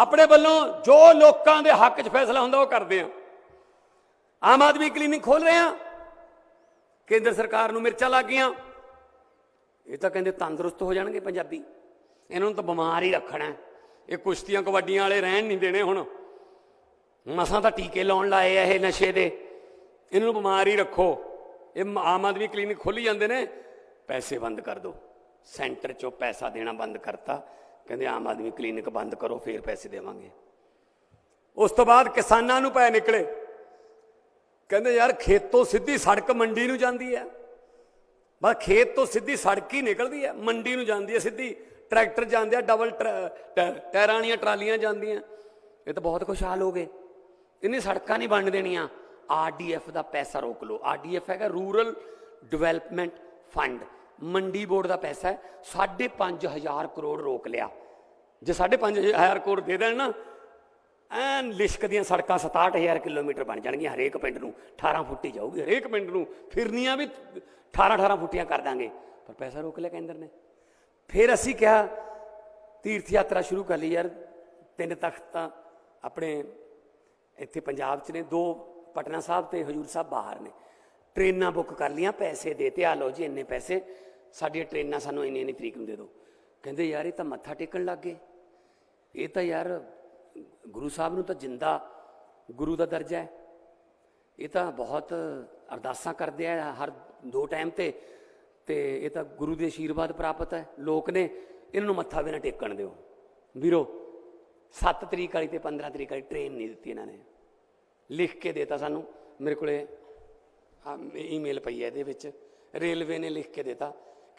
ਆਪਣੇ ਵੱਲੋਂ ਜੋ ਲੋਕਾਂ ਦੇ ਹੱਕ 'ਚ ਫੈਸਲਾ ਹੁੰਦਾ ਉਹ ਕਰਦੇ ਆ ਆਮ ਆਦਮੀ ਕਲੀਨਿਕ ਖੋਲ ਰਹੇ ਆ ਕੇਂਦਰ ਸਰਕਾਰ ਨੂੰ ਮਿਰਚਾਂ ਲੱਗ ਗਈਆਂ। ਇਹ ਤਾਂ ਕਹਿੰਦੇ ਤੰਦਰੁਸਤ ਹੋ ਜਾਣਗੇ ਪੰਜਾਬੀ। ਇਹਨਾਂ ਨੂੰ ਤਾਂ ਬਿਮਾਰ ਹੀ ਰੱਖਣਾ ਇਹ ਕੁਸ਼ਤੀਆਂ ਕਬੱਡੀਆਂ ਵਾਲੇ ਰਹਿਣ ਨਹੀਂ ਦੇਣੇ ਹੁਣ। ਮਸਾਂ ਤਾਂ ਟੀਕੇ ਲਾਉਣ ਲਾਏ ਆ ਇਹ ਨਸ਼ੇ ਦੇ। ਇਹਨਾਂ ਨੂੰ ਬਿਮਾਰ ਹੀ ਰੱਖੋ। ਇਹ ਆਮ ਆਦਮੀ ਕਲੀਨਿਕ ਖੋਲੀ ਜਾਂਦੇ ਨੇ। ਪੈਸੇ ਬੰਦ ਕਰ ਦਿਓ। ਸੈਂਟਰ ਚੋਂ ਪੈਸਾ ਦੇਣਾ ਬੰਦ ਕਰਤਾ। ਕਹਿੰਦੇ ਆਮ ਆਦਮੀ ਕਲੀਨਿਕ ਬੰਦ ਕਰੋ, ਫੇਰ ਪੈਸੇ ਦੇਵਾਂਗੇ। ਉਸ ਤੋਂ ਬਾਅਦ ਕਿਸਾਨਾਂ ਨੂੰ ਪੈ ਨਿਕਲੇ। ਕਹਿੰਦੇ ਯਾਰ ਖੇਤੋਂ ਸਿੱਧੀ ਸੜਕ ਮੰਡੀ ਨੂੰ ਜਾਂਦੀ ਹੈ। ਬਸ ਖੇਤ ਤੋਂ ਸਿੱਧੀ ਸੜਕ ਹੀ ਨਿਕਲਦੀ ਹੈ, ਮੰਡੀ ਨੂੰ ਜਾਂਦੀ ਹੈ ਸਿੱਧੀ। ਟਰੈਕਟਰ ਜਾਂਦੇ ਆ ਡਬਲ ਟਰ- ਟੈ- ਟਾਇਰਾਂ ਵਾਲੀਆਂ ਟਰਾਲੀਆਂ ਜਾਂਦੀਆਂ। ਇਹ ਤਾਂ ਬਹੁਤ ਖੁਸ਼ਹਾਲ ਹੋ ਗਏ। ਇਹਨੇ ਸੜਕਾਂ ਨਹੀਂ ਬਣ ਦੇਣੀਆਂ। ਆਰਡੀਐਫ ਦਾ ਪੈਸਾ ਰੋਕ ਲਓ। ਆਰਡੀਐਫ ਹੈਗਾ rural development fund. Mandi board ਦਾ ਪੈਸਾ ਹੈ 5.5000 ਕਰੋੜ ਰੋਕ ਲਿਆ। ਜੇ 5.5000 ਕਰੋੜ ਦੇ ਦੇਣ ਨਾ, ਐਨ ਲਿਸ਼ਕ ਦੀਆਂ ਸੜਕਾਂ 67000 ਕਿਲੋਮੀਟਰ ਬਣ ਜਾਣਗੀਆਂ ਹਰੇਕ ਪਿੰਡ ਨੂੰ। 18 ਫੁੱਟੀ ਜਾਊਗੀ ਹਰੇਕ ਪਿੰਡ ਨੂੰ। ਫਿਰਨੀਆਂ ਵੀ 18 18 ਫੁੱਟੀਆਂ ਕਰ ਦਾਂਗੇ। ਪਰ ਪੈਸਾ ਰੋਕ ਲਿਆ ਕੇਂਦਰ ਨੇ। ਫਿਰ ਅਸੀਂ ਕਿਹਾ, ਤੀਰਥ ਯਾਤਰਾ ਸ਼ੁਰੂ ਕਰ ਲਈ ਯਾਰ। ਤਿੰਨ ਤਖਤ ਤਾਂ ਆਪਣੇ ਇੱਥੇ ਪੰਜਾਬ 'ਚ ਨੇ, ਦੋ ਪਟਨਾ ਸਾਹਿਬ ਤੇ ਹਜੂਰ ਸਾਹਿਬ ਬਾਹਰ ਨੇ। ਟ੍ਰੇਨਾਂ ਬੁੱਕ ਕਰ ਲੀਆਂ ਪੈਸੇ ਦੇ ਤੇ। ਆ ਲਓ ਜੀ, ਇੰਨੇ ਪੈਸੇ। ਸਾਡੀਆਂ ਟ੍ਰੇਨਾਂ ਸਾਨੂੰ ਇੰਨੀ ਇੰਨੀ ਤਰੀਕ ਨੂੰ ਦੇ ਦਿਓ। ਕਹਿੰਦੇ ਯਾਰ ਇਹ ਤਾਂ ਮੱਥਾ ਟੇਕਣ ਲੱਗ ਗਏ। ਇਹ ਤਾਂ ਯਾਰ ਗੁਰੂ ਸਾਹਿਬ ਨੂੰ ਤਾਂ ਜਿੰਦਾ ਗੁਰੂ ਦਾ ਦਰਜਾ ਹੈ। ਇਹ ਤਾਂ ਬਹੁਤ ਅਰਦਾਸਾਂ ਕਰਦੇ ਆ ਹਰ ਦੋ ਟਾਈਮ ਤੇ ਤੇ ਇਹ ਤਾਂ ਗੁਰੂ ਦੇ ਆਸ਼ੀਰਵਾਦ ਪ੍ਰਾਪਤ ਹੈ। ਲੋਕ ਨੇ ਇਹਨਾਂ ਨੂੰ ਮੱਥਾ ਵੀ ਨਾ ਟੇਕਣ ਦਿਓ। ਵੀਰੋ 7 ਤਰੀਕ ਵਾਲੀ ਤੇ 15 ਤਰੀਕ ਵਾਲੀ ਟ੍ਰੇਨ ਨਹੀਂ ਦਿੱਤੀ ਇਹਨਾਂ ਨੇ। ਲਿਖ ਕੇ ਦੇਤਾ ਸਾਨੂੰ। ਮੇਰੇ ਕੋਲੇ ਈਮੇਲ ਪਈ ਹੈ ਇਹਦੇ ਵਿੱਚ। ਰੇਲਵੇ ਨੇ ਲਿਖ ਕੇ ਦੇਤਾ।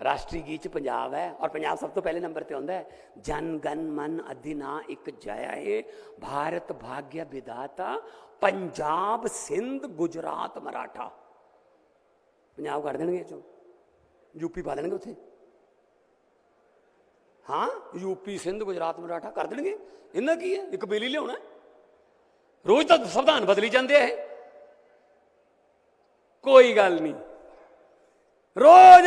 ਰਾਸ਼ਟਰੀ ਗੀਤ ਚ ਪੰਜਾਬ ਹੈ ਔਰ ਪੰਜਾਬ ਸਭ ਤੋਂ ਪਹਿਲੇ ਨੰਬਰ ਤੇ ਆਉਂਦਾ ਹੈ ਜਨ ਗਨ ਮਨ ਅਧਿਨਾ ਇੱਕ ਜਯਾ ਹੈ ਭਾਰਤ ਭਾਗਯ ਵਿਦਾਤਾ ਪੰਜਾਬ ਸਿੰਧ ਗੁਜਰਾਤ ਮਰਾਠਾ ਪੰਜਾਬ ਕੱਢ ਦੇਣਗੇ ਇਹ ਚੋਂ ਯੂਪੀ ਪਾ ਦੇਣਗੇ ਉੱਥੇ ਹਾਂ ਯੂਪੀ ਸਿੰਧ ਗੁਜਰਾਤ ਮਰਾਠਾ ਕਰ ਦੇਣਗੇ ਇਹਨਾਂ ਕੀ ਹੈ ਇੱਕ ਬਿੱਲ ਹੀ ਲਿਆਉਣਾ ਹੈ। ਰੋਜ਼ ਤਾਂ ਸੰਵਿਧਾਨ ਬਦਲੀ ਜਾਂਦੇ ਆ ਇਹ ਕੋਈ ਗੱਲ ਨਹੀਂ ਰੋਜ਼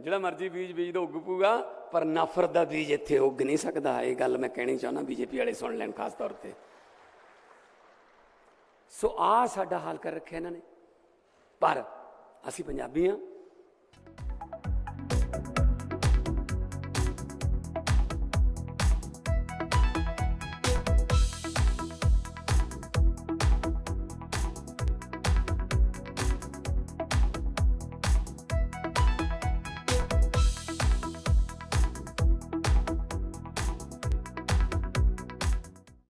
ਜਿਹੜਾ ਮਰਜ਼ੀ ਬੀਜ ਬੀਜ ਦੋ ਉੱਗ ਪੂਗਾ, ਪਰ ਨਫ਼ਰਤ ਦਾ ਬੀਜ ਇੱਥੇ ਉੱਗ ਨਹੀਂ ਸਕਦਾ। ਇਹ ਗੱਲ ਮੈਂ ਕਹਿਣੀ ਚਾਹੁੰਦਾ ਬੀਜੇਪੀ ਵਾਲੇ ਸੁਣ ਲੈਣ ਖਾਸ ਤੌਰ ਤੇ। ਸੋ ਆ ਸਾਡਾ ਹਾਲ ਕਰ ਰੱਖਿਆ ਇਹਨਾਂ ਨੇ। ਪਰ ਅਸੀਂ ਪੰਜਾਬੀ ਹਾਂ।